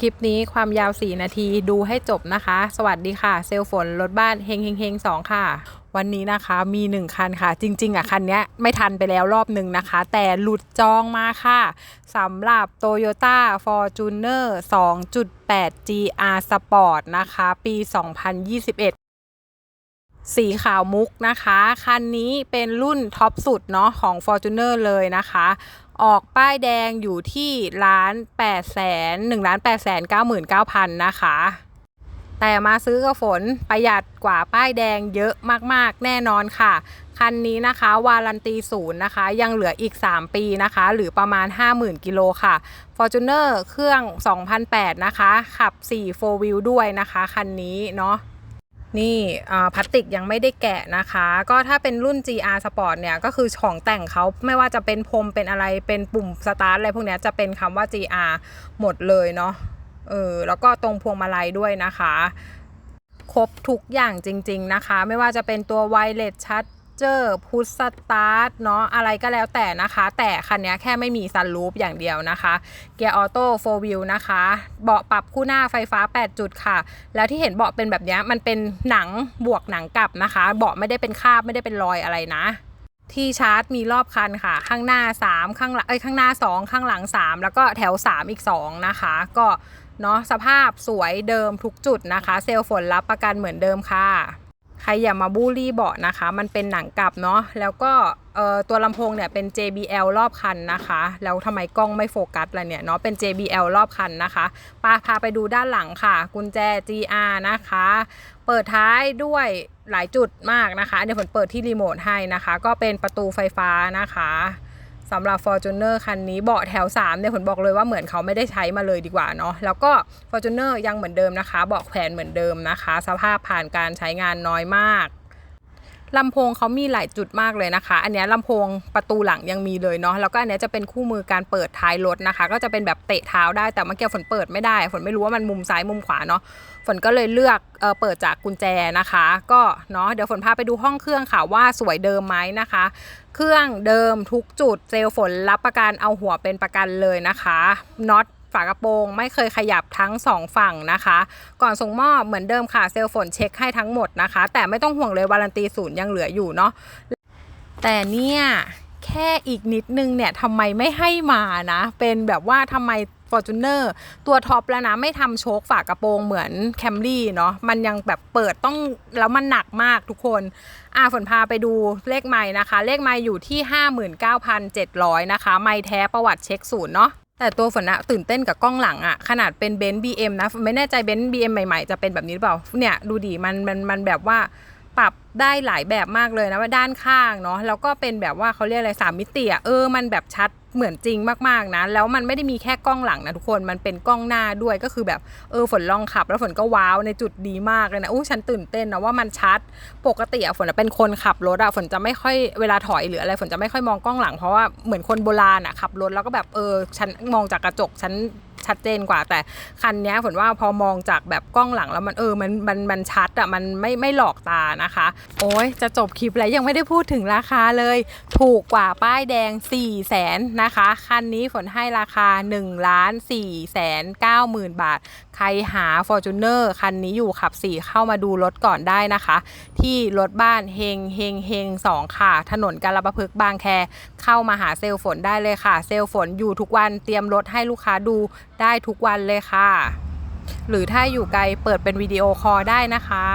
คลิปนี้ความยาว 4 นาทีดูให้จบนะคะ สวัสดีค่ะ เซลฝนรถบ้านเฮงเฮงเฮงสองค่ะ วันนี้นะคะมี 1 คันค่ะ จริง ๆ อะ คันเนี้ยไม่ทันไปแล้วรอบหนึ่งนะคะ แต่หลุดจองมาค่ะสำหรับ Toyota Fortuner 2.8 GR Sport นะคะ ปี 2021สีขาวมุกนะคะ คันนี้เป็นรุ่นท็อปสุดเนาะของ Fortuner เลยนะคะ ออกป้ายแดงอยู่ที่ล้านแปดแสนหนึ่งล้านแปดแสนเก้าหมื่นเก้าพันนะคะ แต่มาซื้อกับฝนประหยัดกว่าป้ายแดงเยอะมากๆ แน่นอนค่ะ คันนี้นะคะวารันตีศูนย์นะคะ ยังเหลืออีก 3 ปีนะคะ หรือประมาณ 50,000 กิโลค่ะ Fortuner เครื่อง 2008 นะคะ ขับ4 4 wheel ด้วยนะคะ คันนี้เนาะ นี่พลาสติกยังไม่ได้แกะนะคะ ก็ถ้าเป็นรุ่น GR Sport เนี่ย ก็คือของแต่งเขาไม่ว่าจะเป็นพรมเป็นอะไรเป็นปุ่มสตาร์ทอะไรพวกนี้จะเป็นคำว่า GR หมดเลยเนาะเออแล้วก็ตรงพวงมาลัยด้วยนะคะ ครบทุกอย่างจริง ๆนะคะ ไม่ว่าจะเป็นตัวไวเลสชัด เจอร์พุชสตาร์ทเนาะอะไรก็แล้วแต่นะคะ แต่คันนี้แค่ไม่มีซันรูฟอย่างเดียวนะคะเกียร์ออโต้โฟวิลนะคะเบาะปรับคู่หน้าไฟฟ้า 8 จุดค่ะ แล้วที่เห็นเบาะเป็นแบบนี้มันเป็นหนังบวกหนังกลับนะคะ เบาะไม่ได้เป็นคาบไม่ได้เป็นรอยอะไรนะที่ชาร์จมีรอบคันค่ะ ข้างหน้า 3 ข้างหลังเอ้ยข้างหน้า 2 ข้างหลัง 3 แล้วก็แถว 3 อีก 2 นะคะ ก็เนาะสภาพสวยเดิมทุกจุดนะคะ เซลล์ฝนรับประกันเหมือนเดิมค่ะ ใครอย่ามาบูลลี่เบาะนะคะ มันเป็นหนังกลับเนาะแล้วก็ตัวลำโพงเนี่ยเป็น JBL รอบคันนะคะ แล้วทำไมกล้องไม่โฟกัสล่ะเนี่ยเนาะเป็น JBL รอบคันนะคะปาพาไปดูด้านหลังค่ะ กุญแจ GR นะคะ เปิดท้ายด้วยหลายจุดมากนะคะ เดี๋ยวผมเปิดที่รีโมทให้นะคะ ก็เป็นประตูไฟฟ้านะคะ สำหรับ Fortuner คันนี้เบาะแถว3เนี่ยผมบอกเลยว่าเหมือนเขาไม่ได้ใช้มาเลยดีกว่าเนาะแล้วก็ Fortuner ยังเหมือนเดิมนะคะเบาะแขวนเหมือนเดิมนะคะ สภาพผ่านการใช้งานน้อยมาก ลำโพงเขามีหลายจุดมากเลยนะคะ อันนี้ลำโพงประตูหลังยังมีเลยเนาะแล้วก็อันนี้จะเป็นคู่มือการเปิดท้ายรถนะคะ ก็จะเป็นแบบเตะเท้าได้แต่เมื่อกี้ฝนเปิดไม่ได้ฝนไม่รู้ว่ามันมุมซ้ายมุมขวาเนาะฝนก็เลยเลือกเออเปิดจากกุญแจนะคะ ก็เนาะเดี๋ยวฝนพาไปดูห้องเครื่องค่ะว่าสวยเดิมไหมนะคะ เครื่องเดิมทุกจุดเซลลฝนรับประกันเอาหัวเป็นประกันเลยนะคะน็อต ฝากระโปรง ไม่เคยขยับทั้งสองฝั่งนะคะ ก่อนส่งมอบเหมือนเดิมค่ะเซลลฝนเช็คให้ทั้งหมดนะคะ แต่ไม่ต้องห่วงเลยวารันตีศูนย์ยังเหลืออยู่เนาะแต่เนี่ยแค่อีกนิดนึงเนี่ยทำไมไม่ให้มานะ เป็นแบบว่าทำไม Fortuner ตัวท็อปแล้วนะ ไม่ทำโชคฝากระโปรงเหมือน Camry เนาะมันยังแบบเปิดต้อง แล้วมันหนักมากทุกคน อ่าฝนพาไปดูเลขไม้นะคะ เลขไม้อยู่ที่ 59,700 นะคะ ไม้แท้ประวัติเช็คศูนย์เนาะ แต่ตัวฝนอะตื่นเต้นกับกล้องหลังอะขนาดเป็นเบนซ์บีเอ็มนะ ไม่แน่ใจเบนซ์บีเอ็มใหม่ๆ จะเป็นแบบนี้หรือเปล่า เนี่ย ดูดิมันมันมันแบบว่า ปรับได้หลายแบบมากเลยนะว่าด้านข้างเนาะแล้วก็เป็นแบบว่าเขาเรียกอะไรสามมิติอะเออมันแบบชัดเหมือนจริงมากๆนะ แล้วมันไม่ได้มีแค่กล้องหลังนะทุกคนมันเป็นกล้องหน้าด้วยก็คือแบบเออฝนลองขับ แล้วฝนก็ว้าวในจุดดีมากเลยนะอู้ฉันตื่นเต้นนะว่ามันชัดปกติอะฝนเป็นคนขับรถอะฝนจะไม่ค่อยเวลาถอยหรืออะไรฝนจะไม่ค่อยมองกล้องหลังเพราะว่าเหมือนคนโบราณอะขับรถแล้วก็แบบเออฉันมองจากกระจกฉัน ชัดเจนกว่า แต่คันนี้ฝนว่าพอมองจากแบบกล้องหลังแล้วมันเออมันมันมันชัดอะมันไม่ไม่หลอกตานะคะ โอ้ยจะจบคลิปแล้วยังไม่ได้พูดถึงราคาเลย ถูกกว่าป้ายแดง 4 0 0แสนนะคะ คันนี้ฝนให้ราคา1ล้าน4แสน9หมื่นบาท ใครหา Fortuner คันนี้อยู่ขับ 4 เข้ามาดูรถก่อนได้นะคะ ที่รถบ้านเฮงเฮงเฮง2ค่ะ ถนนกาลประพฤกษ์บางแค เข้ามาหาเซลฝนได้เลยค่ะ เซลฝนอยู่ทุกวันเตรียมรถให้ลูกค้าดูได้ทุกวันเลยค่ะ หรือถ้าอยู่ไกลเปิดเป็นวิดีโอคอลได้นะคะ